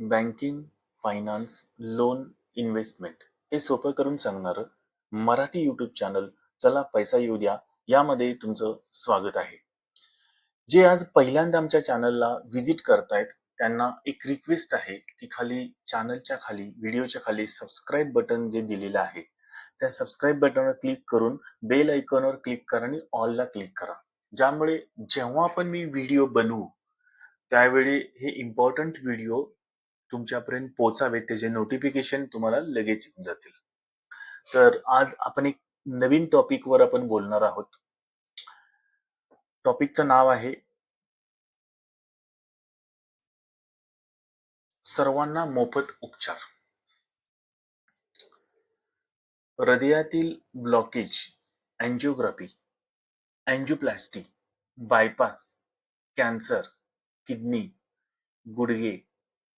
Banking, finance, loan, investment हे सोपं करून सांगणारं मराठी यूट्यूब चॅनल चला पैसा येऊ द्या यामध्ये तुमचं स्वागत आहे. जे आज पहिल्यांदा आमच्या चॅनलला व्हिजिट करतायत त्यांना एक रिक्वेस्ट आहे की खाली चॅनलच्या खाली व्हिडिओच्या खाली सबस्क्राईब बटन जे दिलेलं आहे त्या सबस्क्राईब बटनवर क्लिक करून बेल आयकॉनवर क्लिक करा आणि ऑलला क्लिक करा. ज्यामुळे जेव्हा पण मी व्हिडिओ बनवू त्यावेळी हे इम्पॉर्टंट व्हिडिओ तुमच्यापर्यंत पोहोचावेत त्याचे नोटिफिकेशन तुम्हाला लगेच येऊन जातील. तर आज आपण एक नवीन टॉपिकवर आपण बोलणार आहोत. टॉपिकचं नाव आहे सर्वांना मोफत उपचार. हृदयातील blockage, angiography, angioplasty, bypass, cancer, kidney, गुडघे,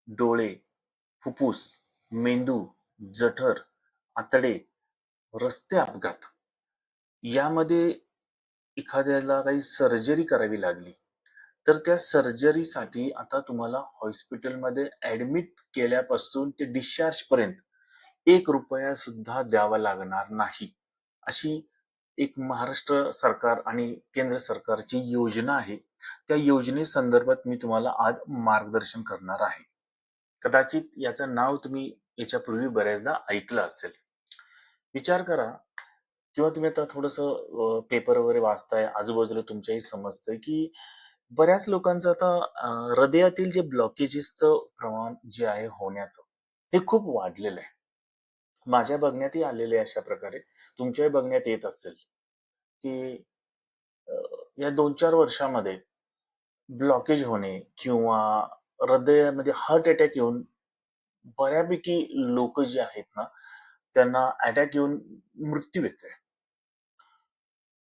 डोळे, फुफ्फुस, मेंदू, जठर, आतडे, रस्ते अपघात. यामध्ये एखाद्याला काही सर्जरी करावी लागली तर त्या सर्जरीसाठी आता तुम्हाला हॉस्पिटलमध्ये ऍडमिट केल्यापासून ते डिस्चार्ज पर्यंत एक रुपया सुद्धा द्यावा लागणार नाही अशी एक महाराष्ट्र सरकार आणि केंद्र सरकारची योजना आहे. त्या योजनेसंदर्भात मी तुम्हाला आज मार्गदर्शन करणार आहे. कदाचित याचं नाव तुम्ही याच्यापूर्वी बऱ्याचदा ऐकलं असेल. विचार करा किंवा तुम्ही आता थोडस पेपर वगैरे वाचताय आजूबाजूला तुमच्याही समजतंय की बऱ्याच लोकांचं आता हृदयातील जे ब्लॉकेजेसचं प्रमाण जे आहे होण्याचं हे खूप वाढलेलं आहे. माझ्या बघण्यातही आलेले आहे अशा प्रकारे. तुमच्याही बघण्यात येत असेल की या दोन चार वर्षामध्ये ब्लॉकेज होणे किंवा हृदयामध्ये हार्ट अटॅक येऊन बऱ्यापैकी लोक जे आहेत ना त्यांना अटॅक येऊन मृत्यू येतोय.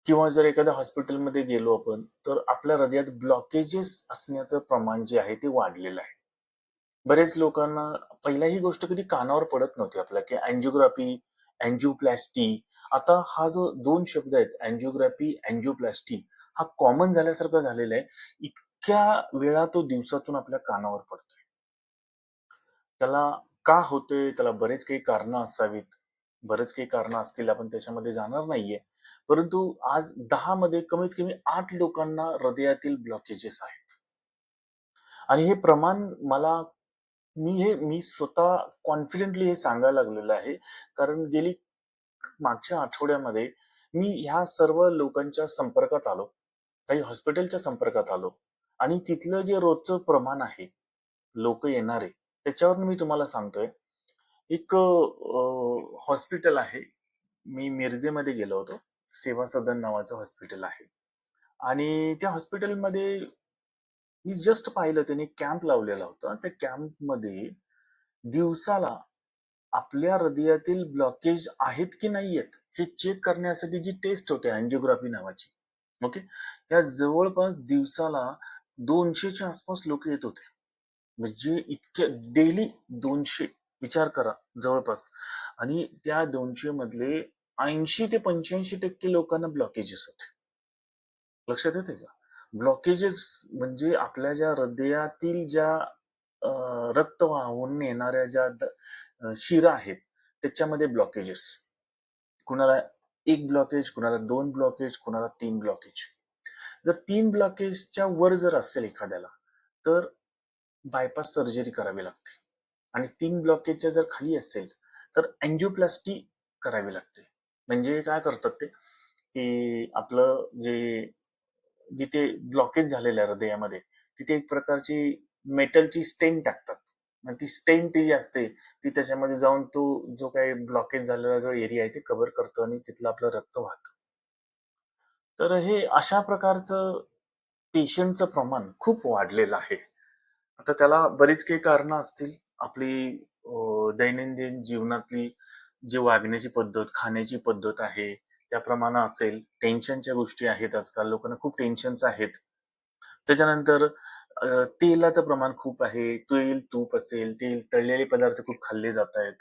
किंवा जर एखाद्या हॉस्पिटलमध्ये गेलो आपण तर आपल्या हृदयात ब्लॉकेजेस असण्याचं प्रमाण जे आहे ते वाढलेलं आहे. बरेच लोकांना पहिला ही गोष्ट कधी कानावर पडत नव्हती आपल्या की अँजिओग्राफी अँजिओप्लॅस्टी आता हा जो दोन शब्द आहेत अँजिओग्राफी अँजिओप्लॅस्टी हा कॉमन झाल्यासारखा झालेला आहे. इतक्या वेळा तो दिवसातून आपल्या कानावर पडतोय. त्याला का होतोय? त्याला बरेच काही कारण असावीत. बरेच काही कारण असतील आपण त्याच्यामध्ये जाणार नाहीये. परंतु आज दहा मध्ये कमीत कमी आठ लोकांना हृदयातील ब्लॉकेजेस आहेत. आणि हे प्रमाण मला मी हे मी स्वतः कॉन्फिडेंटली हे सांगायला लागलेलं आहे. कारण गेली मागच्या आठवड्यामध्ये मी ह्या सर्व लोकांच्या संपर्कात आलो. काही हॉस्पिटलच्या संपर्कात आलो. आणि तिथलं जे रोजचं प्रमाण आहे लोक येणारे त्याच्यावर मी तुम्हाला सांगतोय. एक हॉस्पिटल आहे. मी मिरजेमध्ये गेलो होतो. सेवा सदन नावाचं हॉस्पिटल आहे. आणि त्या हॉस्पिटलमध्ये मी जस्ट पाहिलं त्याने कॅम्प लावलेला होता. त्या कॅम्पमध्ये दिवसाला आपल्या हृदयातील ब्लॉकेज आहेत की नाही आहेत हे चेक करण्यासाठी जी टेस्ट होते अँजिओग्राफी नावाची. ओके? या जवळपास दिवसाला दोनशेच्या आसपास लोक येत होते. म्हणजे इतके डेली दोनशे विचार करा जवळपास. आणि त्या दोनशे मधले ऐंशी ते पंच्याऐंशी टक्के लोकांना ब्लॉकेजेस होते. लक्षात येते का? ब्लॉकेजेस म्हणजे आपल्या ज्या हृदयातील ज्या रक्त वाहून येणाऱ्या ज्या द- शिरा आहेत त्याच्यामध्ये ब्लॉकेजेस कुणाला एक ब्लॉकेज कुणाला दोन ब्लॉकेज कुणाला तीन ब्लॉकेज जर तीन ब्लॉकेजच्या वर जर असेल एखाद्याला तर बायपास सर्जरी करावी लागते. आणि तीन ब्लॉकेजच्या जर खाली असेल तर अँजिओप्लास्टी करावी लागते. म्हणजे काय करतात ते? की आपलं जे जिथे ब्लॉकेज झालेलं आहे हृदयामध्ये तिथे एक प्रकारची मेटलची स्टेन टाकतात. आणि ती स्टेन ती जी असते ती त्याच्यामध्ये जाऊन तो जो काही ब्लॉकेज झालेला जो एरिया आहे ते कव्हर करतो आणि तिथलं आपलं रक्त वाहतं. तर हे अशा प्रकारचं पेशंटचं प्रमाण खूप वाढलेलं आहे. आता त्याला बरीच काही कारणं असतील. आपली दैनंदिन जीवनातली जी वागण्याची पद्धत खाण्याची पद्धत आहे त्याप्रमाणे असेल टेन्शनच्या गोष्टी आहेत आजकाल लोकांना खूप टेन्शन्स आहेत. त्याच्यानंतर तेलाचं प्रमाण खूप आहे. तेल तूप असेल तेल तळलेले पदार्थ खूप खाल्ले जात आहेत.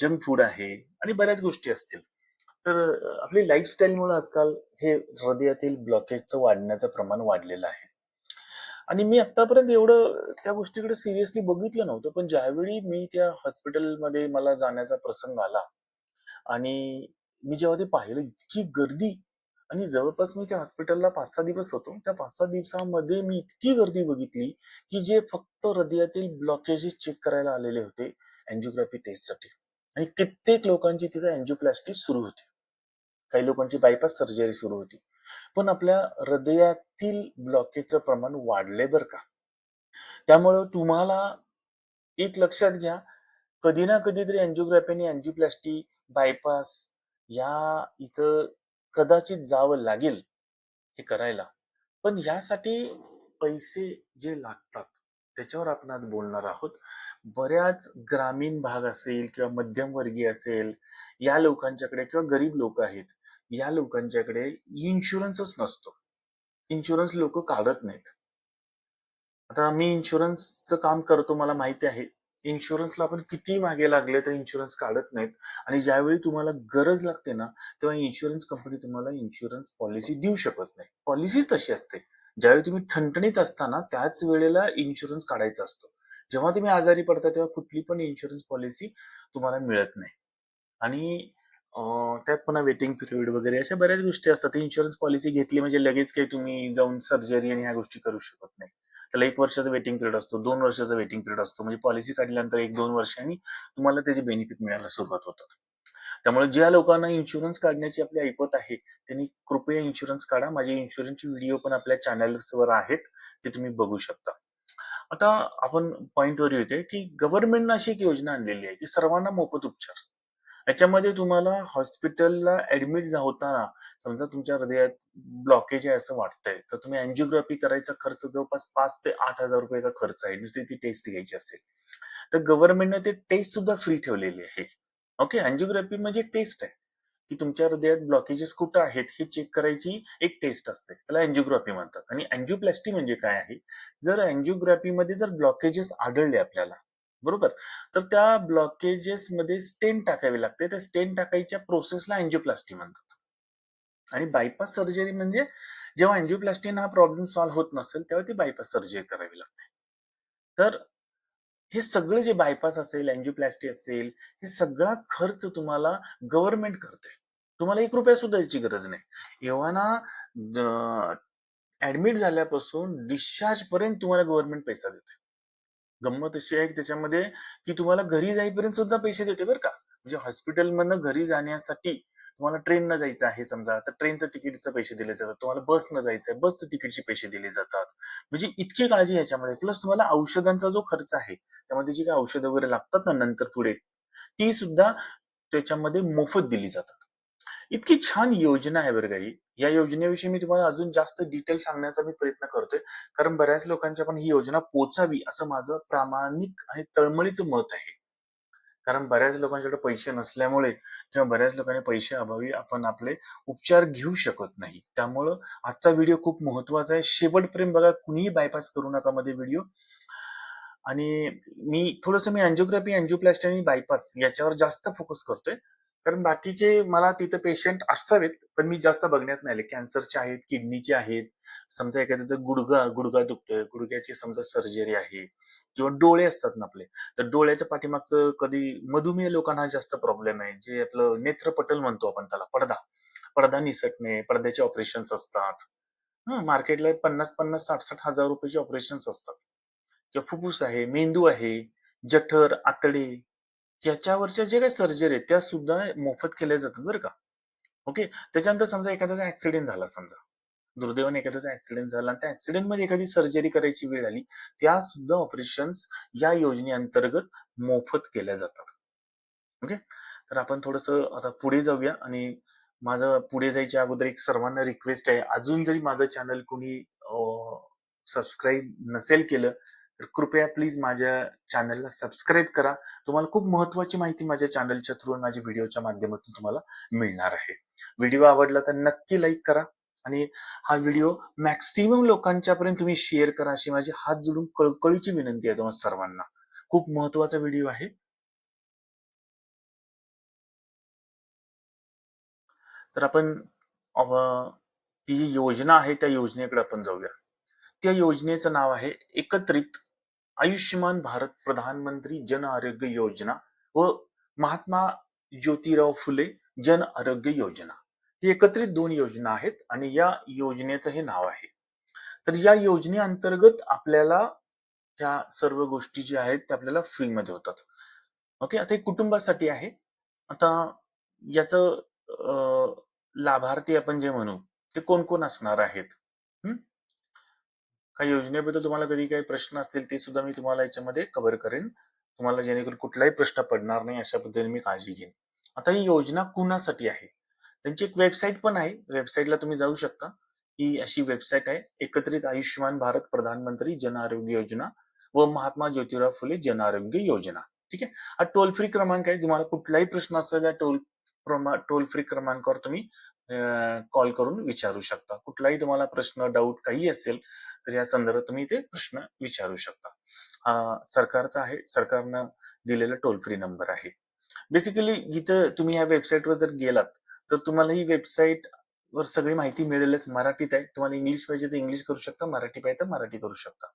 जंक फूड आहे आणि बऱ्याच गोष्टी असतील. तर आपली लाईफस्टाईलमुळे आजकाल हे हृदयातील ब्लॉकेजचं वाढण्याचं प्रमाण वाढलेलं आहे आणि मी आतापर्यंत एवढं त्या गोष्टीकडे सिरियसली बघितलं नव्हतं. पण ज्यावेळी मी त्या हॉस्पिटलमध्ये मला जाण्याचा प्रसंग आला आणि मी जेव्हा ते पाहिलं इतकी गर्दी आणि जवळपास मी त्या हॉस्पिटलला 5-6 दिवस होतो. त्या 5-6 दिवसामध्ये मी इतकी गर्दी बघितली, की जे फक्त हृदयातील ब्लॉकेजेस चेक करायला आलेले होते अँजिओग्राफी टेस्टसाठी आणि कित्येक लोकांची तिथे अँजिओप्लास्टी सुरू होती. काही लोकांची बायपास सर्जरी सुरू होती. पण आपल्या हृदयातील ब्लॉकेजचं प्रमाण वाढलंय बरं का. त्यामुळं तुम्हाला एक लक्षात घ्या, कधी ना कधीतरी अँजिओग्राफी आणि अँजिओप्लास्टी, बायपास या इथं कदाचित जावं लागेल हे करायला. पण यासाठी पैसे जे लागतात, त्याच्यावर आपण आज बोलणार आहोत. बऱ्याच ग्रामीण भाग असेल किंवा मध्यमवर्गीय असेल, या लोकांच्याकडे किंवा गरीब लोक आहेत, या लोकांच्याकडे इन्शुरन्सच नसतो. इन्शुरन्स लोक काढत नाहीत. आता मी इन्शुरन्सचं काम करतो मला माहिती आहे. इन्शुरन्सला आपण किती मागे लागले तर इन्शुरन्स काढत नाहीत आणि ज्यावेळी तुम्हाला गरज लागते ना, तेव्हा इन्शुरन्स कंपनी तुम्हाला इन्शुरन्स पॉलिसी देऊ शकत नाही. पॉलिसीच तशी असते. ज्यावेळी तुम्ही ठणठणीत असताना त्याच वेळेला इन्शुरन्स काढायचा असतो. जेव्हा तुम्ही आजारी पडता तेव्हा कुठली पण इन्शुरन्स पॉलिसी तुम्हाला मिळत नाही. आणि त्यात पुन्हा वेटिंग पिरियड वगैरे अशा बऱ्याच गोष्टी असतात. इन्शुरन्स पॉलिसी घेतली म्हणजे लगेच काही तुम्ही जाऊन सर्जरी आणि ह्या गोष्टी करू शकत नाही. त्याला एक वर्षाचा वेटिंग पिरियड असतो, दोन वर्षाचा वेटिंग पिरियड असतो. म्हणजे पॉलिसी काढल्यानंतर 1-2 वर्षांनी तुम्हाला त्याचे बेनिफिट मिळायला सुरुवात होतात. त्यामुळे ज्या लोकांना इन्शुरन्स काढण्याची आपली ऐपत आहे, त्यांनी कृपया इन्शुरन्स काढा. माझे इन्शुरन्सचे व्हिडिओ पण आपल्या चॅनल्सवर आहेत. ते तुम्ही बघू शकता. आता आपण पॉईंटवर येतोय, की गव्हर्नमेंटनं अशी एक योजना आणलेली आहे, की सर्वांना मोफत उपचार. याच्यामध्ये तुम्हाला हॉस्पिटलला ऍडमिट होताना समजा तुमच्या हृदयात ब्लॉकेज आहे असं वाटतंय, तर तुम्ही अँजिओग्राफी करायचा खर्च जवळपास पाच ते आठ हजार रुपयाचा खर्च आहे. नुसती ती टेस्ट घ्यायची असेल. तर गव्हर्नमेंटने ते टेस्ट सुद्धा फ्री ठेवलेली आहे. ओके. अँजिओग्राफी म्हणजे एक टेस्ट आहे, की तुमच्या हृदयात ब्लॉकेजेस कुठं आहेत हे चेक करायची एक टेस्ट असते. त्याला अँजिओग्राफी म्हणतात. आणि अँजिओप्लास्टी म्हणजे काय आहे? जर अँजिओग्राफीमध्ये जर ब्लॉकेजेस आढळले आपल्याला, बरोबर? तर त्या ब्लॉकेजेसमध्ये स्टेंट टाकावी लागते. त्या स्टेंट टाकायच्या प्रोसेसला अँजिओप्लास्टी म्हणतात. आणि बायपास सर्जरी म्हणजे जेव्हा अँजिओप्लास्टीन हा प्रॉब्लेम सॉल्व्ह होत नसेल, तेव्हा ती बायपास सर्जरी करावी लागते. तर हे सगळं जे बायपास असेल, अँजिओप्लास्टी असेल, हे सगळा खर्च तुम्हाला गव्हर्नमेंट करते. तुम्हाला एक रुपया सुद्धा याची गरज नाही. एव्हाना ऍडमिट झाल्यापासून झाल्यापासून डिस्चार्जपर्यंत तुम्हाला गव्हर्नमेंट पैसा देते. गंमत अशी आहे की त्याच्यामध्ये की तुम्हाला घरी जाईपर्यंत सुद्धा पैसे देते बरं का. म्हणजे हॉस्पिटलमधनं घरी जाण्यासाठी तुम्हाला ट्रेननं जायचं आहे समजा, तर ट्रेनचं तिकीटचे पैसे दिले जातात. तुम्हाला बसनं जायचं आहे, बसचं तिकीटचे पैसे दिले जातात. म्हणजे इतकी काळजी ह्याच्यामध्ये. प्लस तुम्हाला औषधांचा जो खर्च आहे, त्यामध्ये जी काही औषधं वगैरे लागतात ना नंतर पुढे, ती सुद्धा त्याच्यामध्ये मोफत दिली जातात. इतकी छान योजना आहे बरं का ही. या योजनेविषयी मी तुम्हाला अजून जास्त डिटेल सांगण्याचा मी प्रयत्न करतोय. कारण बऱ्याच लोकांच्या पण ही योजना पोचावी असं माझं प्रामाणिक आणि तळमळीचं मत आहे. कारण बऱ्याच लोकांच्याकडे पैसे नसल्यामुळे किंवा बऱ्याच लोकांनी पैसे अभावी आपण आपले उपचार घेऊ शकत नाही. त्यामुळं आजचा व्हिडिओ खूप महत्त्वाचा आहे. शेवटप्रेम बघा. कुणीही बायपास करू नका मध्ये व्हिडिओ. आणि मी थोडंसं मी अँजिओग्राफी, अँजिओप्लास्टी आणि बायपास याच्यावर जास्त फोकस करतोय. कारण बाकीचे मला तिथं पेशंट असावेत, पण मी जास्त बघण्यात नाही आले. कॅन्सरचे आहेत, किडनीचे आहेत. समजा एखाद्याचा गुडघा गुडघा दुखतोय, गुडघ्याची समजा सर्जरी आहे किंवा डोळे असतात ना आपले, तर डोळ्याच्या पाठीमागचं कधी मधुमेह लोकांना जास्त प्रॉब्लेम आहे. जे आपलं नेत्रपटल म्हणतो आपण त्याला, पडदा. पडदा निसटणे, पडद्याचे ऑपरेशन्स असतात. हं, मार्केटला 50-50, 60-60 हजार रुपयाचे ऑपरेशन्स असतात. किंवा फुफ्फुस आहे, मेंदू आहे, जठर, आतडे याच्यावरच्या जे काही सर्जरी आहेत, त्या सुद्धा मोफत केल्या जातात बरं का. ओके. त्याच्यानंतर समजा एखाद्याचा ऍक्सिडेंट झाला समजा. दुर्दैवाने एखाद्याचा ऍक्सिडेंट झाला आणि त्या ऍक्सिडेंटमध्ये एखादी सर्जरी करायची वेळ आली, त्या सुद्धा ऑपरेशन्स या योजनेअंतर्गत मोफत केल्या जातात. ओके. तर आपण थोडस आता पुढे जाऊया आणि माझं पुढे जायच्या अगोदर एक सर्वांना रिक्वेस्ट आहे. अजून जरी माझं चॅनल कोणी सबस्क्राईब नसेल केलं, तर कृपया प्लीज माझ्या चॅनलला सबस्क्राईब करा. तुम्हाला खूप महत्त्वाची माहिती माझ्या चॅनलच्या थ्रू आणि माझ्या व्हिडिओच्या माध्यमातून तुम्हाला मिळणार आहे. व्हिडिओ आवडला तर नक्की लाईक करा आणि हा व्हिडिओ मॅक्सिमम लोकांच्यापर्यंत तुम्ही शेअर करा, अशी माझी हात जोडून कळकळीची विनंती आहे तुम्हाला सर्वांना. खूप महत्त्वाचा व्हिडिओ आहे. तर आपण ती जी योजना आहे त्या योजनेकडे आपण जाऊया. त्या योजनेचं नाव आहे एकत्रित आयुष्यमान भारत प्रधानमंत्री जन आरोग्य योजना व महात्मा ज्योतिराव फुले जन आरोग्य योजना. ही एकत्रित दोन योजना आहेत आणि या योजनेचं हे नाव आहे. तर या योजनेअंतर्गत आपल्याला त्या सर्व गोष्टी ज्या आहेत त्या आपल्याला फ्रीमध्ये होतात. ओके आता हे कुटुंबासाठी आहे. आता याच लाभार्थी आपण जे म्हणू ते कोण कोण असणार आहेत? काही योजनेबद्दल तुम्हाला कधी काही प्रश्न असतील ते सुद्धा मी तुम्हाला याच्यामध्ये कव्हर करेन. तुम्हाला जेणेकरून कुठलाही प्रश्न पडणार नाही अशा पद्धतीने मी काळजी घेईन. आता ही योजना कुणासाठी आहे? त्यांची एक वेबसाईट पण आहे. वेबसाईटला तुम्ही जाऊ शकता. ही अशी वेबसाईट आहे. एकत्रित आयुष्यमान भारत प्रधानमंत्री जन आरोग्य योजना व महात्मा ज्योतिराव फुले जन आरोग्य योजना. ठीक आहे? हा टोल फ्री क्रमांक आहे. तुम्हाला कुठलाही प्रश्न असेल या टोल टोल फ्री क्रमांकावर तुम्ही कॉल करून विचारू शकता. कुठलाही तुम्हाला प्रश्न डाऊट काही असेल तर या संदर्भात तुम्ही ते प्रश्न विचारू शकता. हा सरकारचा आहे सरकारनं दिलेला टोल फ्री नंबर आहे. बेसिकली इथं तुम्ही या वेबसाईटवर जर गेलात तर तुम्हाला ही वेबसाईट वर सगळी माहिती मिळेलच. मराठीत आहे तुम्हाला इंग्लिश पाहिजे तर इंग्लिश करू शकता मराठी पाहिजे तर मराठी करू शकता.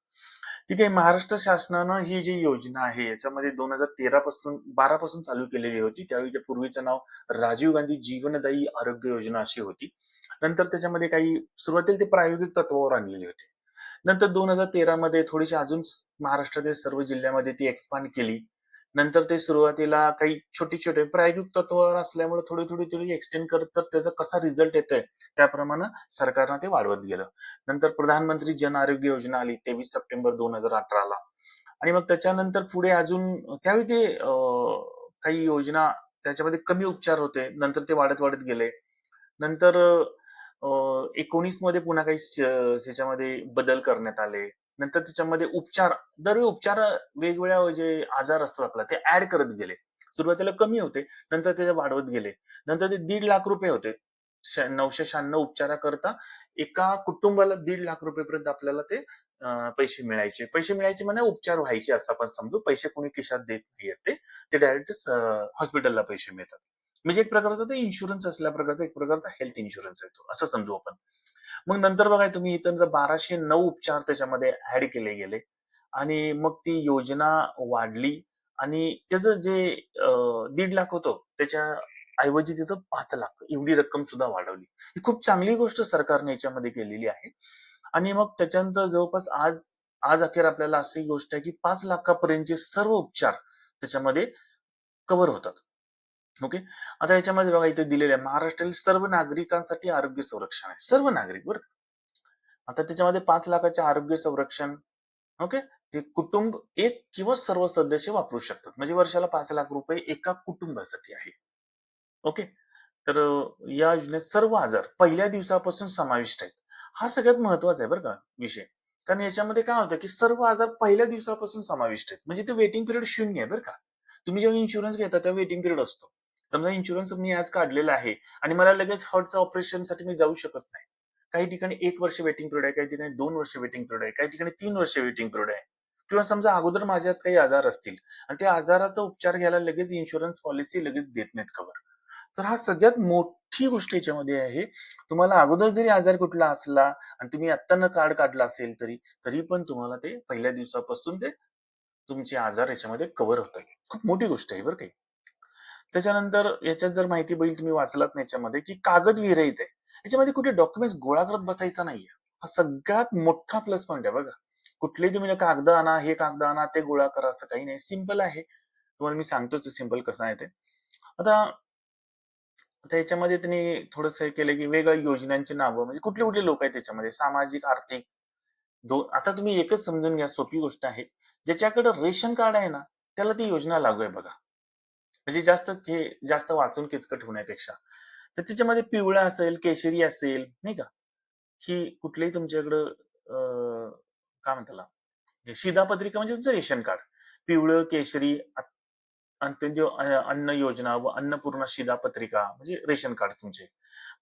ठीक आहे महाराष्ट्र शासनानं ही जी योजना आहे याच्यामध्ये दोन हजार तेरा पासून बारा पासून चालू केलेली होती. त्यावेळी त्या पूर्वीचं नाव राजीव गांधी जीवनदायी आरोग्य योजना अशी होती. नंतर त्याच्यामध्ये काही सुरुवातीला ते प्रायोगिक तत्वावर आणलेली होती. नंतर दोन हजार तेरा मध्ये थोडीशी अजून महाराष्ट्रातील सर्व जिल्ह्यामध्ये ती एक्सपांड केली. नंतर ते सुरुवातीला काही छोटी छोटे प्रायोगिक तत्वावर असल्यामुळे थोडी थोडी थोडी एक्सटेंड करत तर त्याचा कसा रिझल्ट येतोय त्याप्रमाणे सरकारनं ते वाढवत गेलं. नंतर प्रधानमंत्री जन आरोग्य योजना आली तेवीस सप्टेंबर दोन हजार अठराला आणि मग त्याच्यानंतर पुढे अजून त्यावेळी ते काही योजना त्याच्यामध्ये कमी उपचार होते नंतर ते वाढत वाढत गेले. नंतर एकोणीसमध्ये पुन्हा काही त्याच्यामध्ये बदल करण्यात आले. नंतर त्याच्यामध्ये उपचार दरवेळी उपचार वेगवेगळ्या जे आजार असतात आपला ते ऍड करत गेले. सुरुवातीला कमी होते नंतर ते वाढवत गेले. नंतर ते दीड लाख रुपये होते. नऊशे शहाण्णव उपचाराकरता एका कुटुंबाला दीड लाख रुपयेपर्यंत आपल्याला ते पैसे मिळायचे. पैसे मिळायचे म्हणजे उपचार व्हायचे असं आपण समजू. पैसे कोणी खिशात देत नाहीयेत ते. ते डायरेक्ट हॉस्पिटलला पैसे मिळतात. म्हणजे एक प्रकारचा ते इन्शुरन्स असल्या प्रकारचा एक प्रकारचा हेल्थ इन्शुरन्स आहे तो. असं समजू आपण. मग नंतर बघा तुम्ही इथं जर बाराशे नऊ उपचार त्याच्यामध्ये ऍड केले गेले आणि मग ती योजना वाढली आणि त्याचं जे दीड लाख होतं त्याच्या ऐवजी तिथं पाच लाख एवढी रक्कम सुद्धा वाढवली. ही खूप चांगली गोष्ट सरकारने याच्यामध्ये केलेली आहे. आणि मग त्याच्यानंतर जवळपास आज आज अखेर आपल्याला अशी गोष्ट आहे की पाच लाखापर्यंतचे सर्व उपचार त्याच्यामध्ये कव्हर होतात. ओके आता याच्यामध्ये बघा इथे दिलेलं आहे महाराष्ट्रातील सर्व नागरिकांसाठी आरोग्य संरक्षण आहे. सर्व नागरिक बरं आता त्याच्यामध्ये पाच लाखाचे आरोग्य संरक्षण ओके जे कुटुंब एक किंवा सर्व सदस्य वापरू शकतात. म्हणजे वर्षाला पाच लाख रुपये एका कुटुंबासाठी आहे. ओके तर या योजनेत सर्व आजार पहिल्या दिवसापासून समाविष्ट आहेत. हा सगळ्यात महत्त्वाचा आहे बरं का विषय. कारण याच्यामध्ये काय होतं की सर्व आजार पहिल्या दिवसापासून समाविष्ट आहेत. म्हणजे ते वेटिंग पिरियड शून्य आहे बरं का? तुम्ही जेव्हा इन्शुरन्स घेता तेव्हा वेटिंग पिरियड असतो. समजा इन्शुरन्स मी आज काढलेला आहे आणि मला लगेच हार्टचं ऑपरेशनसाठी मी जाऊ शकत नाही. काही ठिकाणी एक वर्ष वेटिंग पिरियड आहे काही ठिकाणी दोन वर्ष वेटिंग पिरियड आहे काही ठिकाणी तीन वर्ष वेटिंग पिरियड आहे. किंवा समजा अगोदर माझ्यात काही आजार असतील आणि त्या आजाराचा उपचार घ्यायला लगेच इन्शुरन्स पॉलिसी लगेच देत नाहीत कव्हर तर हा सगळ्यात मोठी गोष्ट याच्यामध्ये आहे तुम्हाला अगोदर जरी आजार कुठला असला आणि तुम्ही आत्ता न कार्ड काढला असेल तरी तरी पण तुम्हाला ते पहिल्या दिवसापासून ते तुमचे आजार याच्यामध्ये कव्हर होत आहे खूप मोठी गोष्ट आहे बरं काही त्याच्यानंतर याच्यात जर माहिती बघील तुम्ही वाचलात ना याच्यामध्ये की कागद विरहित आहे. याच्यामध्ये कुठे डॉक्युमेंट्स गोळा करत बसायचा नाहीये. हा सगळ्यात मोठा प्लस पॉईंट आहे बघा. कुठलेही तुम्ही कागद आणा हे कागद आणा ते गोळा करा असं काही नाही. सिंपल आहे. तुम्हाला मी सांगतोच सिंपल कसं आहे ते. आता आता याच्यामध्ये त्यांनी थोडस हे केलं की वेगळ्या योजनांची नावं म्हणजे कुठले कुठले लोक आहेत त्याच्यामध्ये सामाजिक आर्थिक दोन आता तुम्ही एकच समजून घ्या सोपी गोष्ट आहे. ज्याच्याकडे रेशन कार्ड आहे ना त्याला ती योजना लागू आहे बघा. म्हणजे जास्त हे जास्त वाचून किचकट होण्यापेक्षा. तर त्याच्यामध्ये पिवळा असेल केशरी असेल नाही का? ही कुठलेही तुमच्याकडं काय म्हणताला शिधापत्रिका म्हणजे तुमचं रेशन कार्ड. पिवळं केशरी अ- अंत्योदय अन्न योजना व अन्नपूर्णा शिधापत्रिका म्हणजे रेशन कार्ड तुमचे.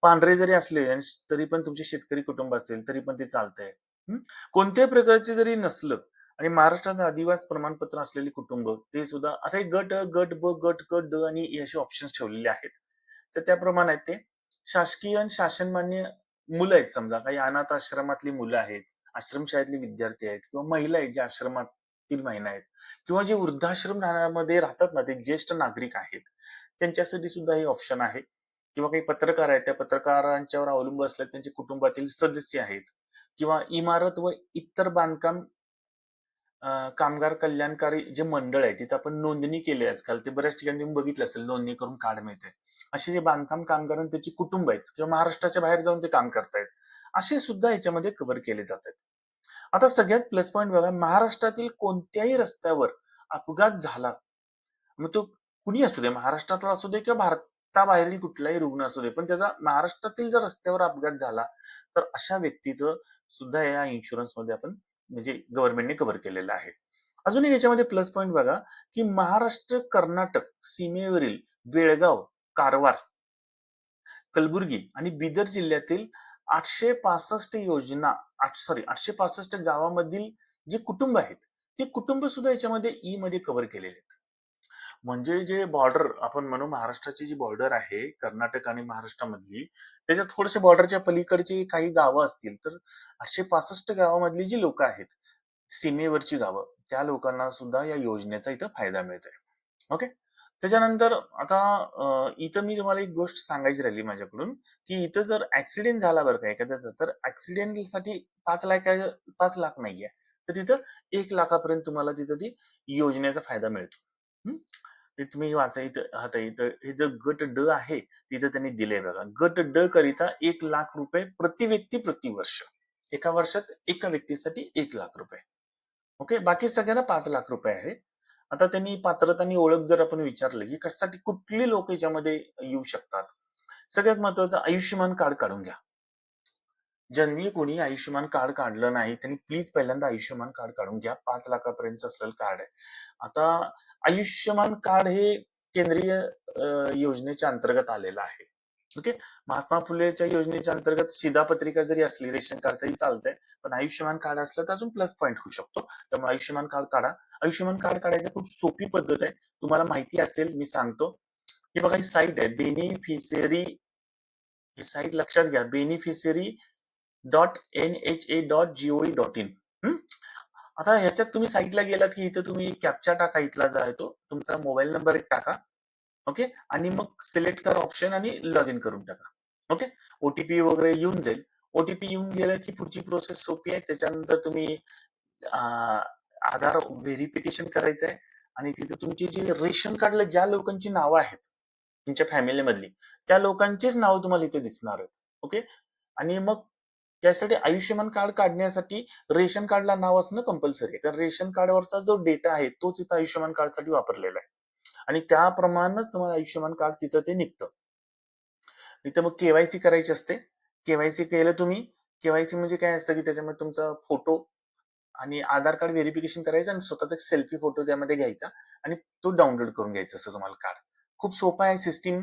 पांढरे जरी असले तरी पण तुमचे शेतकरी कुटुंब असेल तरी पण ते चालतंय. कोणत्याही प्रकारचे जरी नसलं आणि महाराष्ट्राचं आदिवास प्रमाणपत्र असलेले कुटुंब ते सुद्धा आता हे गट अ, गट ब गट क ड आणि असे ऑप्शन्स ठेवलेले आहेत तर त्याप्रमाणे आहेत ते शासकीय आणि शासनमान्य मुलं आहेत समजा काही अनाथ आश्रमातली मुलं आहेत आश्रमशाळेतले विद्यार्थी आहेत किंवा महिला आहेत, ज्या आश्रमातील महिला आहेत किंवा जे वृद्धाश्रम राहण्यामध्ये राहतात ना, ते ज्येष्ठ नागरिक आहेत. त्यांच्यासाठी सुद्धा हे ऑप्शन आहे किंवा काही पत्रकार आहेत, त्या पत्रकारांच्यावर अवलंबून असलेले त्यांचे कुटुंबातील सदस्य आहेत किंवा इमारत व इतर बांधकाम कामगार कल्याणकारी जे मंडळ आहे, तिथं आपण नोंदणी केली आजकाल. ते बऱ्याच ठिकाणी तुम्ही बघितलं असेल, नोंदणी करून कार्ड मिळते. असे जे बांधकाम कामगार त्याची कुटुंब आहेत किंवा महाराष्ट्राच्या बाहेर जाऊन ते काम करतायत, असे सुद्धा याच्यामध्ये कव्हर केले जातात. आता सगळ्यात प्लस पॉईंट बघा, महाराष्ट्रातील कोणत्याही रस्त्यावर अपघात झाला, मग तो कुणी असू दे, महाराष्ट्रातला असू दे किंवा भारताबाहेरील कुठलाही रुग्ण असू दे, पण त्याचा महाराष्ट्रातील जर रस्त्यावर अपघात झाला, तर अशा व्यक्तीचं सुद्धा या इन्शुरन्समध्ये आपण म्हणजे गव्हर्नमेंटने कव्हर केलेलं आहे. अजूनही याच्यामध्ये प्लस पॉईंट बघा, की महाराष्ट्र कर्नाटक सीमेवरील बेळगाव, कारवार, कलबुर्गी आणि बिदर जिल्ह्यातील आठशे पासष्ट योजना आठ सॉरी आठशे पासष्ट गावामधील जे कुटुंब आहेत, ते कुटुंब सुद्धा याच्यामध्ये ई मध्ये कव्हर केलेले आहेत. म्हणजे जे बॉर्डर आपण म्हणू महाराष्ट्राची जी बॉर्डर आहे कर्नाटक आणि महाराष्ट्रामधली, त्याच्या थोडेसे बॉर्डरच्या पलीकडची काही गावं असतील, तर आठशे पासष्ट गावामधली जी लोक आहेत, सीमेवरची गावं, त्या लोकांना सुद्धा या योजनेचा इथं फायदा मिळतोय. ओके. त्याच्यानंतर आता इथं मी तुम्हाला एक गोष्ट सांगायची राहिली माझ्याकडून, की इथं जर ऍक्सिडेंट झाला बरं का एखाद्याचा, तर ऍक्सिडेंटसाठी पाच लाख पाच लाख नाहीये. तर तिथं एक लाखापर्यंत तुम्हाला तिथं ती योजनेचा फायदा मिळतो. हं. ते तुम्ही वाचा इथं आता इथं हे जे गट ड आहे, तिथं त्यांनी दिले बघा. गट ड करिता एक लाख रुपये प्रति व्यक्ती प्रति वर्ष. एका वर्षात एका व्यक्तीसाठी एक लाख रुपये. ओके. बाकी सगळ्यांना पाच लाख रुपये आहे. आता त्यांनी पात्रता आणि ओळख जर आपण विचारलं, की कशासाठी कुठली लोक याच्यामध्ये येऊ शकतात? सगळ्यात महत्वाचं आयुष्यमान कार्ड काढून घ्या. ज्यांनी कोणी आयुष्यमान कार्ड काढलं नाही, त्यांनी प्लीज पहिल्यांदा आयुष्यमान कार्ड काढून घ्या. पाच लाखापर्यंत असलेलं कार्ड आहे. आता आयुष्यमान कार्ड हे केंद्रीय योजनेच्या अंतर्गत आलेलं आहे. ओके. महात्मा फुलेच्या योजनेच्या अंतर्गत शिधापत्रिका जरी असली रेशन कार्ड तरी चालतंय. पण आयुष्यमान कार्ड असलं तर अजून प्लस पॉईंट होऊ शकतो. त्यामुळे आयुष्यमान कार्ड काढा. आयुष्यमान कार्ड काढायची खूप सोपी पद्धत आहे. तुम्हाला माहिती असेल मी सांगतो. हे बघा ही साईट आहे बेनिफिशरी ही साईट लक्षात घ्या dot N H A dot GOI dot in आता ह्याच्यात तुम्ही साईटला गेलात की इथं तुम्ही कॅप्चा टाका इथला जो आहे तो. तुमचा मोबाईल नंबर एक टाका. ओके. आणि मग सिलेक्ट करा ऑप्शन आणि लॉग इन करून टाका. ओके. ओटीपी वगैरे येऊन जाईल. ओटीपी येऊन गेला की पुढची प्रोसेस सोपी आहे. त्याच्यानंतर तुम्ही आधार व्हेरिफिकेशन करायचं आहे आणि तिथे तुमची जी रेशन कार्डला ज्या लोकांची नावं आहेत, तुमच्या फॅमिलीमधली, त्या लोकांचीच नावं तुम्हाला इथे दिसणार आहेत. ओके. आणि मग त्यासाठी आयुष्यमान कार्ड काढण्यासाठी रेशन कार्डला नाव असणं कंपल्सरी आहे. कारण रेशन कार्डवरचा जो डेटा आहे, तोच इथं आयुष्यमान कार्डसाठी वापरलेला आहे. आणि त्याप्रमाणेच तुम्हाला आयुष्यमान कार्ड तिथं ते निघतं. इथं मग केवायसी करायची असते. केवायसी केलं तुम्ही. केवायसी म्हणजे काय असतं, की त्याच्यामध्ये तुमचा फोटो आणि आधार कार्ड व्हेरिफिकेशन करायचं आणि स्वतःचा एक सेल्फी फोटो त्यामध्ये घ्यायचा आणि तो डाउनलोड करून घ्यायचा असं तुम्हाला कार्ड. खूप सोपं आहे सिस्टीम.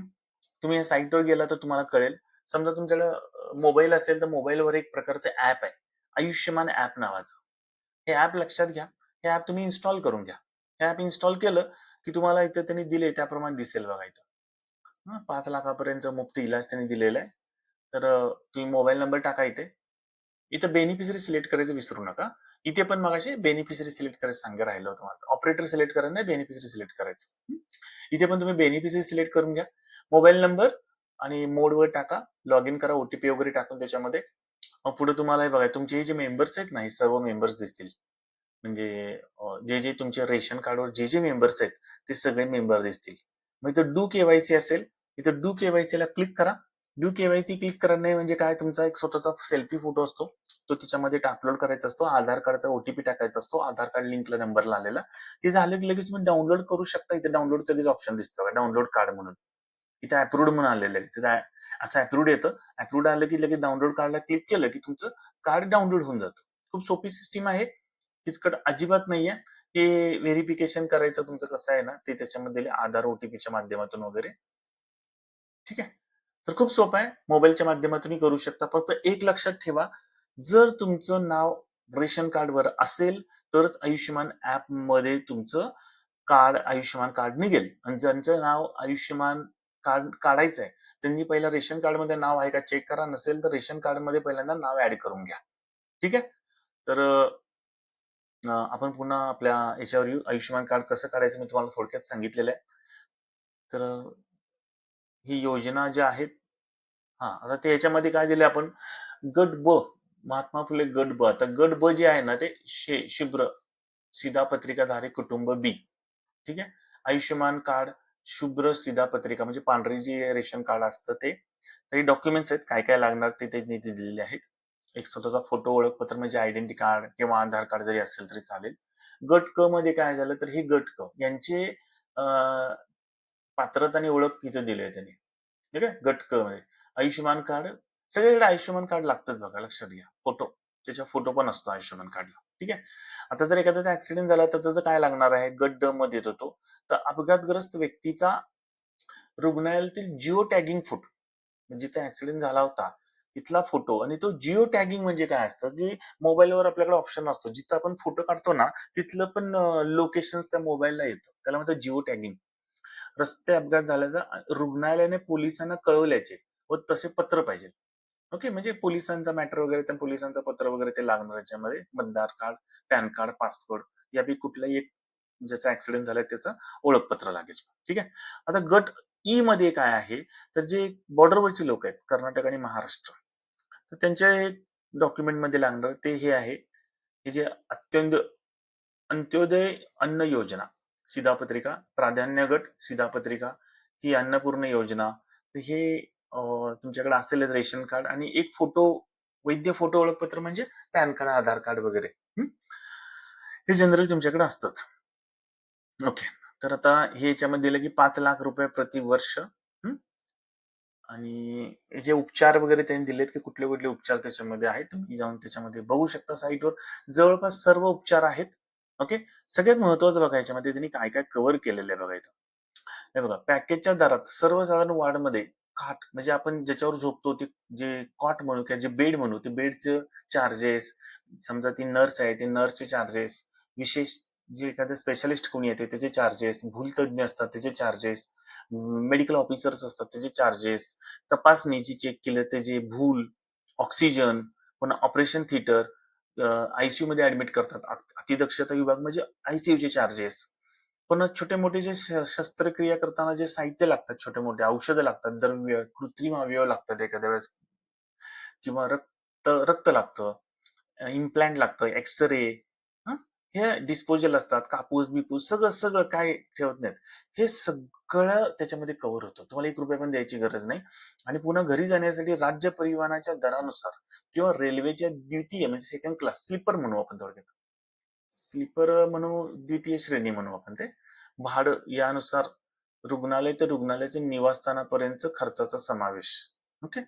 तुम्ही या साईटवर गेला तर तुम्हाला कळेल. समजा तुमच्याकडं मोबाईल असेल तर मोबाईलवर एक प्रकारचं ऍप आहे. आयुष्यमान ऍप नावाचं. हे ऍप लक्षात घ्या. हे ऍप तुम्ही इन्स्टॉल करून घ्या. हे ऍप इन्स्टॉल केलं की तुम्हाला इथं त्यांनी दिले त्याप्रमाणे दिसेल बघा इथं. पाच लाखापर्यंत मुफ्त इलाज त्यांनी दिलेला आहे. तर तुम्ही मोबाईल नंबर टाका इथे. इथं बेनिफिशरी सिलेक्ट करायचं विसरू नका. इथे पण मगाशी बेनिफिशरी सिलेक्ट करायचं सांगा राहिलं होतं माझं. ऑपरेटर सिलेक्ट करायचं नाही, बेनिफिशरी सिलेक्ट करायचं. इथे पण तुम्ही बेनिफिशरी सिलेक्ट करून घ्या. मोबाईल नंबर आणि मोडवर टाका. लॉग इन करा ओटीपी वगैरे टाकून त्याच्यामध्ये. मग पुढे तुम्हाला हे बघा तुमचे हे जे मेंबर्स आहेत ना, हे सर्व मेंबर्स दिसतील. म्हणजे जे जे तुमच्या रेशन कार्डवर जे जे मेंबर्स आहेत, ते सगळे मेंबर दिसतील. मग इथं डू केवायसी असेल. इथं डू केवायसीला क्लिक करा. डू केवायसी क्लिक करणे म्हणजे काय तुमचा एक स्वतःचा सेल्फी फोटो असतो. तो त्याच्यामध्ये अपलोड करायचा असतो. आधार कार्डचा ओटीपी टाकायचा असतो. आधार कार्ड लिंकला नंबरला आलेला. ते झालं की लगेच तुम्ही डाउनलोड करू शकता. इथे डाउनलोडचं लगेच ऑप्शन दिसतं डाउनलोड कार्ड म्हणून. इथे अप्रूव्ड म्हणून आलेलं आहे. तिथं असं अप्रूव्ड येतं. अप्रूव्ड आलं की लगेच डाउनलोड कार्डला क्लिक केलं की तुमचं कार्ड डाउनलोड होऊन जातं. खूप सोपी सिस्टीम आहे. किचकट अजिबात नाहीये. हे व्हेरिफिकेशन करायचं तुमचं कसं आहे ना, ते त्याच्यामध्ये आधार ओ-टी-पीच्या माध्यमातून वगैरे. ठीक आहे. तर खूप सोपं आहे. मोबाईलच्या माध्यमातूनही करू शकता. फक्त एक लक्षात ठेवा, जर तुमचं नाव रेशन कार्डवर असेल, तरच आयुष्यमान ऍपमध्ये तुमचं कार्ड आयुष्यमान कार्ड निघेल. आणि ज्यांचं नाव आयुष्यमान कार्ड काढायचं आहे, त्यांनी पहिला रेशन कार्डमध्ये नाव आहे का चेक करा. नसेल तर रेशन कार्डमध्ये पहिल्यांदा नाव ऍड करून घ्या. ठीक आहे. तर आपण पुन्हा आपल्या याच्यावर येऊ आयुष्यमान कार्ड कसं काढायचं मी तुम्हाला थोडक्यात सांगितलेलं आहे तर ही योजना ज्या आहेत हा आता ते याच्यामध्ये काय दिले आपण गट ब महात्मा फुले गट ब आता गट ब जे आहे ना ते शे शुभ्र शिधापत्रिकाधारी कुटुंब बी ठीक आहे आयुष्यमान कार्ड शुभ्र शिधापत्रिका म्हणजे पांढरी जी रेशन कार्ड असतं ते तरी डॉक्युमेंट्स आहेत काय काय लागणार ते त्यांनी ते दिलेले आहेत. एक स्वतःचा फोटो ओळखपत्र म्हणजे आयडेंटिटी कार्ड किंवा आधार कार्ड जरी असेल तरी चालेल. गट क मध्ये काय झालं तर हे गट क यांचे पात्रता आणि ओळख तिथं दिली आहे त्यांनी. ठीक आहे? गट क मध्ये. आयुष्यमान कार्ड सगळीकडे आयुष्यमान कार्ड लागतंच बघा लक्षात घ्या. फोटो त्याच्या फोटो पण असतो आयुष्यमान कार्डला. ठीक आहे? आता जर एखाद्याचा ऍक्सिडेंट झाला तर त्याचं काय लागणार आहे? गट ड मध्ये येतो तर अपघातग्रस्त व्यक्तीचा रुग्णालयातील जिओ टॅगिंग फोटो जिथे ऍक्सिडेंट झाला होता तिथला फोटो आणि तो जिओ टॅगिंग म्हणजे काय असतं? की मोबाईलवर आपल्याकडे ऑप्शन असतो. जिथं आपण फोटो काढतो ना तिथलं पण लोकेशन त्या मोबाईलला येतं. त्याला म्हणतात जिओ टॅगिंग रस्ते अपघात झाल्याचा रुग्णालयाने पोलिसांना कळवल्याचे व तसे पत्र पाहिजे ओके म्हणजे पोलिसांचा मॅटर वगैरे त्या पोलिसांचं पत्र वगैरे ते लागणार याच्यामध्ये. मतदार कार्ड पॅन कार्ड पासपोर्ट यापैकी कुठलाही एक ज्याचा ऍक्सिडेंट झालाय त्याचं ओळखपत्र लागेल. ठीक आहे? आता गट ई मध्ये काय आहे? तर जे बॉर्डरवरचे लोक आहेत कर्नाटक आणि महाराष्ट्र तर त्यांच्या डॉक्युमेंटमध्ये लागणार ते हे आहे. हे जे अत्यंत अंत्योदय अन्न योजना शिधापत्रिका प्राधान्य गट शिधापत्रिका ही अन्नपूर्ण योजना हे तुमच्याकडे असेलच रेशन कार्ड आणि एक फोटो वैद्य फोटो ओळखपत्र म्हणजे पॅन कार्ड आधार कार्ड वगैरे. हे? जनरल तुमच्याकडे असतंच. ओके तर आता हे याच्यामध्ये दिलं की पाच लाख रुपये प्रति वर्ष. आणि जे उपचार वगैरे त्यांनी दिलेत की कुठले कुठले उपचार त्याच्यामध्ये आहेत तुम्ही जाऊन त्याच्यामध्ये बघू शकता साईटवर. जवळपास सर्व उपचार आहेत. ओके सगळ्यात महत्वाचं बघा याच्यामध्ये त्यांनी काय काय कव्हर केलेलं आहे बघा इथं. हे बघा पॅकेजच्या दरात सर्वसाधारण वार्डमध्ये खाट म्हणजे आपण ज्याच्यावर झोपतो ते जे कॉट म्हणू किंवा जे बेड म्हणू ते बेडचे चार्जेस समजा ती नर्स आहे ते नर्सचे चार्जेस विशेष जे एखादे स्पेशालिस्ट कोणी येते त्याचे चार्जेस भूलतज्ञ असतात त्याचे चार्जेस मेडिकल ऑफिसर्स असतात त्याचे चार्जेस तपासणी जी चेक केलं त्याचे भूल ऑक्सिजन पुन्हा ऑपरेशन थिएटर आयसीयू मध्ये ऍडमिट करतात. अतिदक्षता विभाग म्हणजे आयसीयूचे चार्जेस पण छोटे मोठे जे श- शस्त्रक्रिया करताना जे साहित्य लागतात छोटे मोठे औषधं लागतात द्रव्य कृत्रिम अवयव लागतात एखाद्या वेळेस. किंवा रक्त रक्त लागतं इम्प्लांट लागतं एक्सरे हे? डिस्पोजल असतात कापूस बिपूस सगळं सगळं काय ठेवत नाहीत. हे सगळं त्याच्यामध्ये कव्हर होतं. तुम्हाला एक रुपया पण द्यायची गरज नाही. आणि पुन्हा घरी जाण्यासाठी राज्य परिवहनाच्या दरानुसार किंवा रेल्वेच्या द्वितीय म्हणजे सेकंड क्लास स्लीपर म्हणू आपण थोडक्यात. स्लीपर म्हणू द्वितीय श्रेणी म्हणू आपण ते. भाड यानुसार रुग्णालय ते रुग्णालयाच्या निवासस्थानापर्यंत खर्चाचा समावेश. ओके?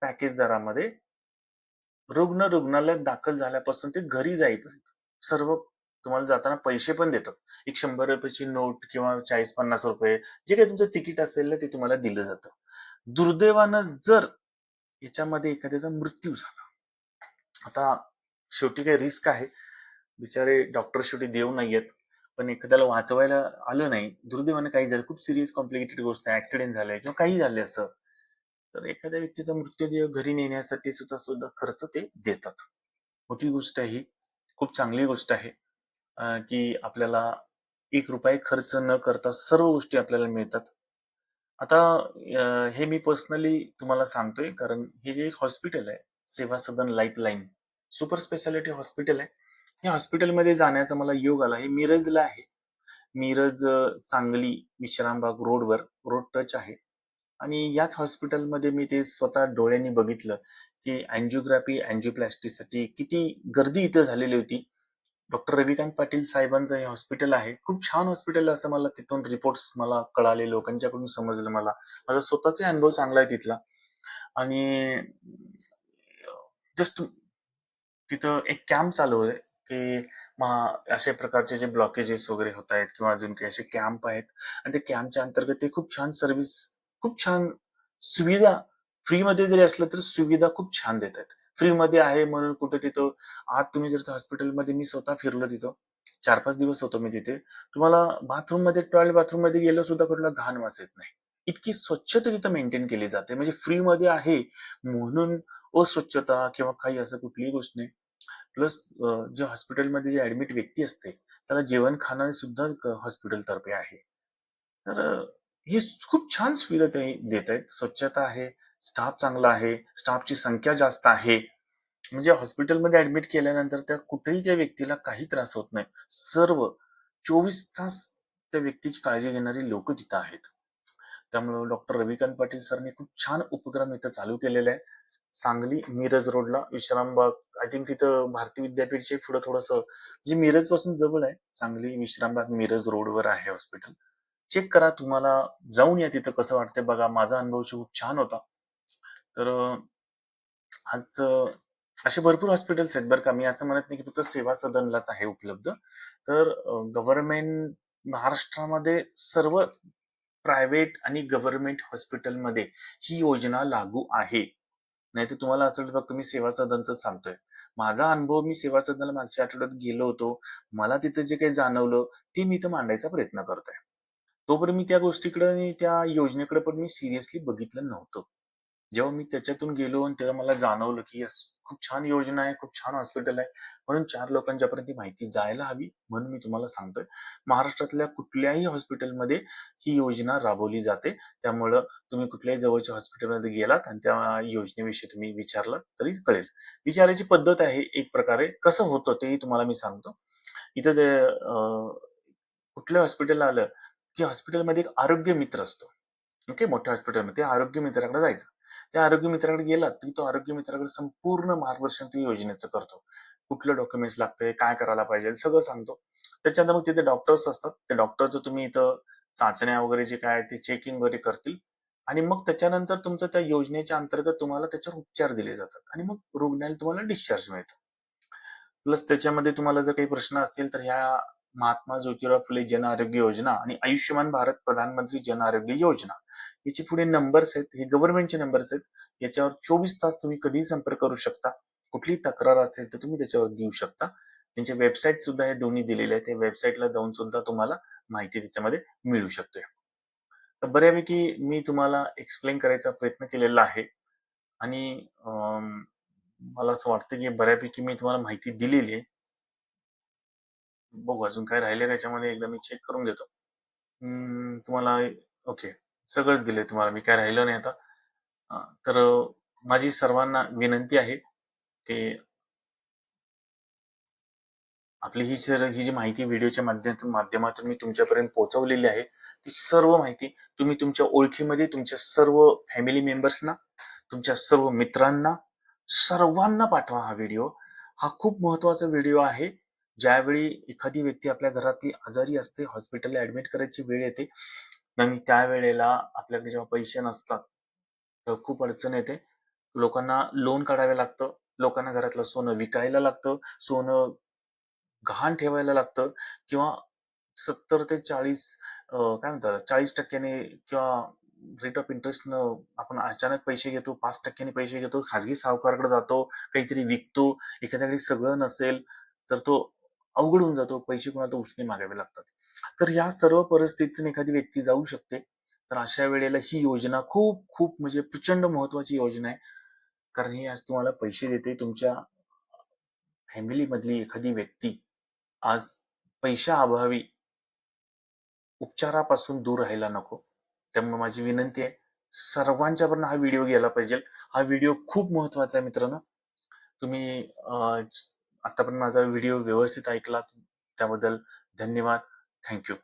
पॅकेज दरामध्ये रुग्ण रुग्णालयात दाखल झाल्यापासून ते घरी जाईपर्यंत सर्व तुम्हाला जाताना पैसे पण देतात. एक शंभर रुपयाची नोट किंवा चाळीस पन्नास रुपये जे काही तुमचं तिकीट असेल ना ते तुम्हाला दिलं जातं. दुर्दैवानं जर याच्यामध्ये एखाद्याचा मृत्यू झाला. आता शेवटी काही रिस्क आहे. बिचारे डॉक्टर शेवटी देव नाहीयेत. पण एखाद्याला वाचवायला आलं नाही. दुर्दैवाने काही झालं. खूप सिरियस कॉम्प्लिकेटेड गोष्ट आहे. ऍक्सिडेंट झालाय किंवा काही झाले असं. तर एखाद्या व्यक्तीचा मृत्यूदेह घरी नेण्यासाठी सुद्धा सुद्धा खर्च ते देतात. मोठी गोष्ट आहे ही. खूप चांगली गोष्ट आहे. की आपल्याला एक रुपये खर्च न करता सर्व गोष्टी आपल्याला मिळतात. आता हे मी पर्सनली तुम्हाला सांगतोय. कारण हे जे एक हॉस्पिटल आहे Seva Sadan life line super speciality hospital आहे. हे हॉस्पिटलमध्ये जाण्याचा मला योग आला. हे मिरजला आहे. मिरज सांगली विश्रामबाग रोडवर रोड टच आहे. आणि याच हॉस्पिटलमध्ये मी ते स्वतः डोळ्यांनी बघितलं की अँजिओग्राफी अँजिओप्लास्टीसाठी किती गर्दी इथं झालेली होती. डॉक्टर रविकांत पाटील साहेबांचं हे हॉस्पिटल आहे. खूप छान हॉस्पिटल आहे असं मला तिथून रिपोर्ट्स मला कळाले लोकांच्याकडून समजलं मला. माझा स्वतःचा अनुभव चांगला आहे तिथला. आणि जस्ट तिथं एक कॅम्प चालू आहे. की महा अशा प्रकारचे जे ब्लॉकेजेस वगैरे होत आहेत किंवा अजून काही असे कॅम्प आहेत. आणि ते कॅम्पच्या अंतर्गत ते खूप छान सर्व्हिस खूप छान सुविधा फ्रीमध्ये जरी असलं तर सुविधा खूप छान देत आहेत. फ्रीमध्ये आहे म्हणून कुठे तिथं आज तुम्ही जर हॉस्पिटलमध्ये मी स्वतः फिरलो तिथं चार पाच दिवस होतो मी तिथे तुम्हाला बाथरूममध्ये टॉयलेट बाथरूममध्ये गेलं सुद्धा कुठला घाण वास येत नाही. इतकी स्वच्छता तिथं मेंटेन केली जाते. म्हणजे फ्रीमध्ये आहे म्हणून अस्वच्छता किंवा काही असं कुठलीही गोष्ट नाही. प्लस जे हॉस्पिटलमध्ये जे ऍडमिट व्यक्ती असते त्याला जेवण खाणं सुद्धा हॉस्पिटल तर्फे आहे. तर हे खूप छान सुविधा ते देत आहेत. स्वच्छता आहे स्टाफ चांगला आहे स्टाफची संख्या जास्त आहे. म्हणजे हॉस्पिटलमध्ये ऍडमिट केल्यानंतर त्या कुठेही त्या व्यक्तीला काही त्रास होत नाही. सर्व चोवीस तास त्या व्यक्तीची काळजी घेणारी लोक तिथं आहेत. त्यामुळे डॉक्टर रविकांत पाटील सरांनी खूप छान उपक्रम इथं चालू केलेला आहे. सांगली मिरज रोडला विश्रामबाग. आय थिंक तिथं भारती विद्यापीठच्या पुढे थोडस म्हणजे मिरजपासून जवळ आहे. सांगली विश्रामबाग मिरज रोडवर आहे हॉस्पिटल चेक करा तुम्हाला जाऊन या तिथं कसं वाटतंय बघा. माझा अनुभव खूप छान होता. तर आज असे भरपूर हॉस्पिटल्स आहेत बरं का. मी असं म्हणत नाही की फक्त सेवा सदनलाच आहे उपलब्ध. तर गव्हर्नमेंट महाराष्ट्रामध्ये सर्व प्रायव्हेट आणि गव्हर्नमेंट हॉस्पिटलमध्ये ही योजना लागू आहे. नाही तर तुम्हाला असं वाटतं फक्त मी सेवा सदनच सांगतोय. माझा अनुभव मी सेवा सदनाला मागच्या आठवड्यात गेलो होतो. मला तिथं जे काही जाणवलं ते मी इथं मांडायचा प्रयत्न करतोय. तोपर्यंत मी त्या गोष्टीकडे आणि त्या योजनेकडे पण मी सिरियसली बघितलं नव्हतं. जेव्हा मी त्याच्यातून गेलो आणि तेव्हा मला जाणवलं की यस खूप छान योजना आहे खूप छान हॉस्पिटल आहे. म्हणून चार लोकांच्यापर्यंत ही माहिती जायला हवी म्हणून मी तुम्हाला सांगतोय. महाराष्ट्रातल्या कुठल्याही हॉस्पिटलमध्ये ही योजना राबवली जाते. त्यामुळं तुम्ही कुठल्याही जवळच्या हॉस्पिटलमध्ये गेलात आणि त्या योजनेविषयी तुम्ही विचारलं तरी कळेल. विचारायची पद्धत आहे एक प्रकारे. कसं होतं तेही तुम्हाला मी सांगतो. इथं ते कुठल्या हॉस्पिटलला आलं की हॉस्पिटलमध्ये एक आरोग्य मित्र असतो. ओके? मोठ्या हॉस्पिटलमध्ये आरोग्य मित्राकडे जायचं. त्या आरोग्य मित्राकडे गेलात तरी तो आरोग्य मित्राकडे संपूर्ण मार्गदर्शन त्या योजनेचं करतो. कुठलं डॉक्युमेंट्स लागतंय काय करायला पाहिजे सगळं सांगतो. त्याच्यानंतर मग तिथे डॉक्टर्स असतात. त्या डॉक्टरचं तुम्ही इथं चाचण्या वगैरे जे काय ते चेकिंग वगैरे करतील. आणि मग त्याच्यानंतर तुमचं त्या योजनेच्या अंतर्गत तुम्हाला त्याच्यावर उपचार दिले जातात. आणि मग रुग्णाला तुम्हाला डिस्चार्ज मिळतो. प्लस त्याच्यामध्ये तुम्हाला जर काही प्रश्न असतील तर ह्या महात्मा ज्योतिराव फुले जन आरोग्य योजना आणि आयुष्यमान भारत प्रधानमंत्री जन आरोग्य योजना याचे पुढे नंबर्स आहेत हे गव्हर्नमेंटचे नंबर्स आहेत. याच्यावर चोवीस तास तुम्ही कधीही संपर्क करू शकता. कुठली तक्रार असेल तर तुम्ही त्याच्यावर देऊ शकता. त्यांचे वेबसाईट सुद्धा हे दोन्ही दिलेले आहेत. त्या वेबसाईटला जाऊन सुद्धा तुम्हाला माहिती त्याच्यामध्ये मिळू शकते. तर बऱ्यापैकी मी तुम्हाला एक्सप्लेन करायचा प्रयत्न केलेला आहे. आणि मला असं वाटतं की बऱ्यापैकी मी तुम्हाला माहिती दिलेली आहे. बघू अजून काय राहिले त्याच्यामध्ये. एकदा मी चेक करून घेतो तुम्हाला ओके सगळंच दिलंय तुम्हाला मी काय राहिलं नाही आता. अं, तर अं, माझी सर्वांना विनंती आहे की आपली ही सर ही जी माहिती व्हिडिओच्या माध्यमातून माध्यमातून मी तुमच्यापर्यंत पोहोचवलेली आहे ती सर्व माहिती तुम्ही तुमच्या ओळखीमध्ये तुमच्या सर्व फॅमिली मेंबर्सना तुमच्या सर्व मित्रांना सर्वांना पाठवा हा व्हिडिओ. हा खूप महत्त्वाचा व्हिडिओ आहे. ज्यावेळी एखादी व्यक्ती आपल्या घरातली आजारी असते हॉस्पिटलला ऍडमिट करायची वेळ येते आणि त्यावेळेला आपल्याकडे जेव्हा पैसे नसतात तर खूप अडचण येते. लोकांना लोन काढावे लागतं. लोकांना घरातलं सोनं विकायला लागतं. सोनं गहाण ठेवायला लागतं. किंवा सत्तर ते चाळीस काय म्हणतात चाळीस टक्क्याने किंवा रेट ऑफ इंटरेस्ट आपण अचानक पैसे घेतो पाच टक्क्याने पैसे घेतो खाजगी सावकाराकडे जातो काहीतरी विकतो एखाद्याकडे सगळं नसेल तर तो अवघड होऊन जातो पैसे कोणाला उसने मागावे लागतात. तर या सर्व परिस्थितीतून एखादी व्यक्ती जाऊ शकते. तर अशा वेळेला ही योजना खूप खूप म्हणजे प्रचंड महत्वाची योजना आहे. कारण ही आज तुम्हाला पैसे देते तुमच्या फॅमिली मधली एखादी व्यक्ती. आज पैशा अभावी उपचारापासून दूर राहायला नको. त्यामुळे माझी विनंती आहे सर्वांच्यापर्यंत हा व्हिडिओ गेला पाहिजे. हा व्हिडिओ खूप महत्त्वाचा आहे मित्रांनो. तुम्ही आत्ता आतापर्यंत माझा व्हिडिओ व्यवस्थित ऐकला त्याबद्दल धन्यवाद. थँक्यू.